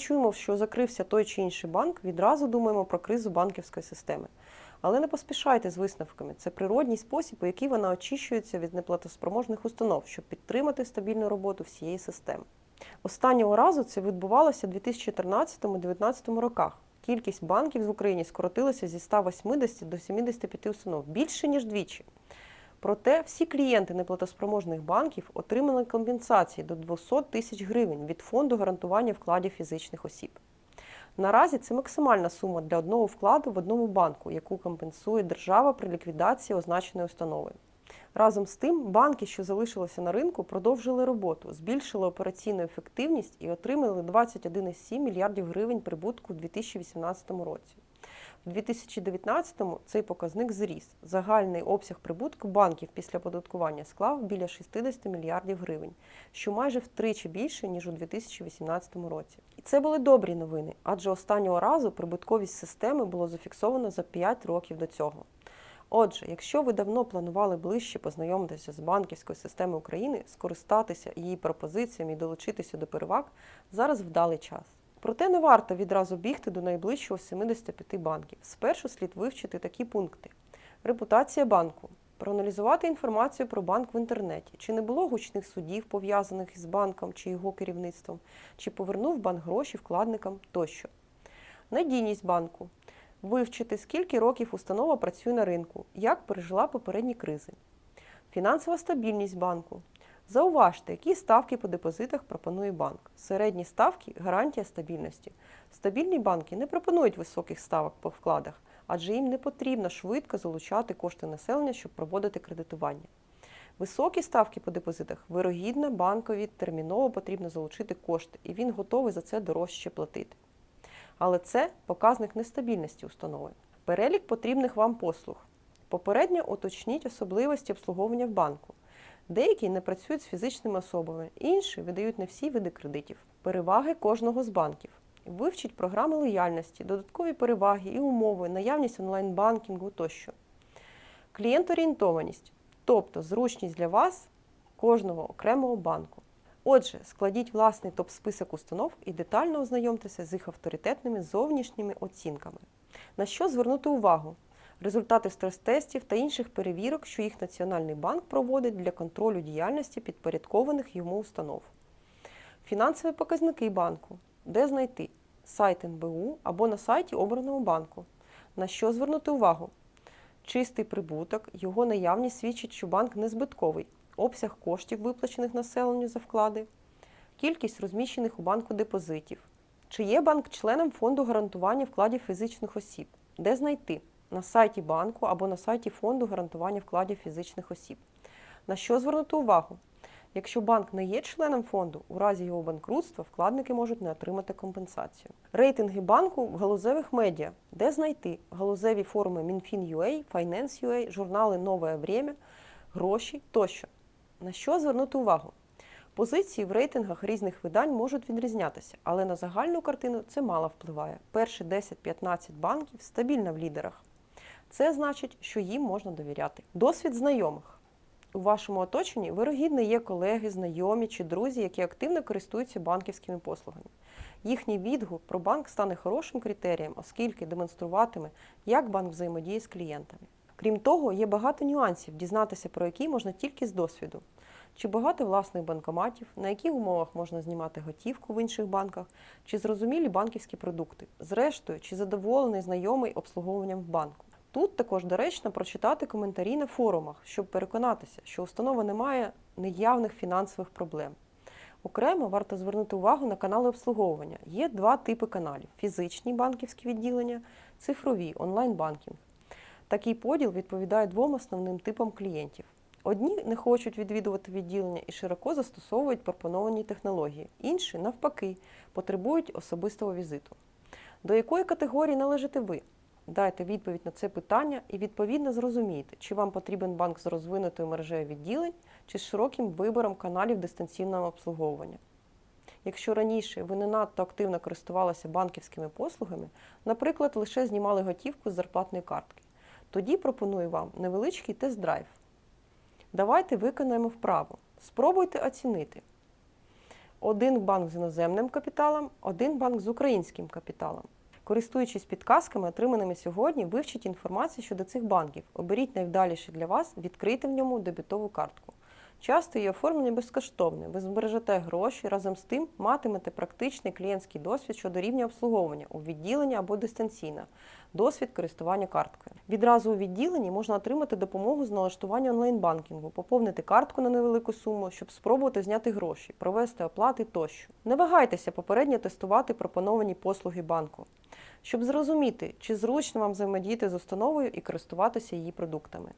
чуємо, що закрився той чи інший банк, відразу думаємо про кризу банківської системи. Але не поспішайте з висновками. Це природній спосіб, у який вона очищується від неплатоспроможних установ, щоб підтримати стабільну роботу всієї системи. Останнього разу це відбувалося у 2013-2019 роках. Кількість банків в Україні скоротилася зі 180 до 75 установ більше ніж двічі. Проте всі клієнти неплатоспроможних банків отримали компенсації до 200 тисяч гривень від фонду гарантування вкладів фізичних осіб. Наразі це максимальна сума для одного вкладу в одному банку, яку компенсує держава при ліквідації означеної установи. Разом з тим, банки, що залишилися на ринку, продовжили роботу, збільшили операційну ефективність і отримали 21,7 мільярдів гривень прибутку у 2018 році. У 2019-му цей показник зріс. Загальний обсяг прибутку банків після оподаткування склав біля 60 мільярдів гривень, що майже втричі більше, ніж у 2018 році. І це були добрі новини, адже останнього разу прибутковість системи було зафіксовано за 5 років до цього. Отже, якщо ви давно планували ближче познайомитися з банківською системою України, скористатися її пропозиціями і долучитися до переваг, зараз вдалий час. Проте не варто відразу бігти до найближчого 75 банків. Спершу слід вивчити такі пункти: репутація банку, проаналізувати інформацію про банк в інтернеті, чи не було гучних судів, пов'язаних із банком чи його керівництвом, чи повернув банк гроші вкладникам тощо. Надійність банку. Вивчити, скільки років установа працює на ринку, як пережила попередні кризи. Фінансова стабільність банку. Зауважте, які ставки по депозитах пропонує банк. Середні ставки гарантія стабільності. Стабільні банки не пропонують високих ставок по вкладах, адже їм не потрібно швидко залучати кошти населення, щоб проводити кредитування. Високі ставки по депозитах вирогідно банкові терміново потрібно залучити кошти, і він готовий за це дорожче платити. Але це показник нестабільності установи. Перелік потрібних вам послуг. Попередньо уточніть особливості обслуговування в банку. Деякі не працюють з фізичними особами, інші видають не всі види кредитів. Переваги кожного з банків. Вивчіть програми лояльності, додаткові переваги і умови, наявність онлайн-банкінгу тощо. Клієнторієнтованість, тобто зручність для вас кожного окремого банку. Отже, складіть власний топ-список установ і детально ознайомтеся з їх авторитетними зовнішніми оцінками. На що звернути увагу? Результати стрес-тестів та інших перевірок, що їх Національний банк проводить для контролю діяльності підпорядкованих йому установ. Фінансові показники банку. Де знайти? Сайт НБУ або на сайті обраного банку. На що звернути увагу? Чистий прибуток, його наявність свідчить, що банк не збитковий, обсяг коштів, виплачених населенню за вклади, кількість розміщених у банку депозитів. Чи є банк членом фонду гарантування вкладів фізичних осіб? Де знайти? На сайті банку або на сайті фонду гарантування вкладів фізичних осіб. На що звернути увагу? Якщо банк не є членом фонду, у разі його банкрутства вкладники можуть не отримати компенсацію. Рейтинги банку в галузевих медіа, де знайти галузеві форуми Мінфін.ua, Finance.ua, журнали Нове Время, гроші тощо. На що звернути увагу? Позиції в рейтингах різних видань можуть відрізнятися, але на загальну картину це мало впливає. Перші 10-15 банків стабільно в лідерах. Це значить, що їм можна довіряти. Досвід знайомих. У вашому оточенні вирогідно є колеги, знайомі чи друзі, які активно користуються банківськими послугами. Їхній відгук про банк стане хорошим критерієм, оскільки демонструватиме, як банк взаємодіє з клієнтами. Крім того, є багато нюансів, дізнатися про які можна тільки з досвіду. Чи багато власних банкоматів, на яких умовах можна знімати готівку в інших банках, чи зрозумілі банківські продукти, зрештою, чи задоволений знайомий обслуговуванням в банку. Тут також доречно прочитати коментарі на форумах, щоб переконатися, що установа не має неявних фінансових проблем. Окремо варто звернути увагу на канали обслуговування. Є два типи каналів: фізичні банківські відділення, цифрові онлайн-банкінг. Такий поділ відповідає двом основним типам клієнтів. Одні не хочуть відвідувати відділення і широко застосовують пропоновані технології, інші, навпаки, потребують особистого візиту. До якої категорії належите ви? Дайте відповідь на це питання і відповідно зрозумійте, чи вам потрібен банк з розвинутою мережею відділень чи з широким вибором каналів дистанційного обслуговування. Якщо раніше ви не надто активно користувалися банківськими послугами, наприклад, лише знімали готівку з зарплатної картки, тоді пропоную вам невеличкий тест-драйв. Давайте виконаємо вправу. Спробуйте оцінити. один банк з іноземним капіталом, один банк з українським капіталом. Користуючись підказками, отриманими сьогодні, вивчіть інформацію щодо цих банків. Оберіть найвдаліший для вас, відкрийте в ньому дебітову картку. Часто її оформлення безкоштовне. Ви збережете гроші, разом з тим матимете практичний клієнтський досвід щодо рівня обслуговування у відділенні або дистанційно, досвід користування карткою. Відразу у відділенні можна отримати допомогу з налаштування онлайн-банкінгу, поповнити картку на невелику суму, щоб спробувати зняти гроші, провести оплати тощо. Не вагайтеся попередньо тестувати пропоновані послуги банку, щоб зрозуміти, чи зручно вам взаємодіяти з установою і користуватися її продуктами.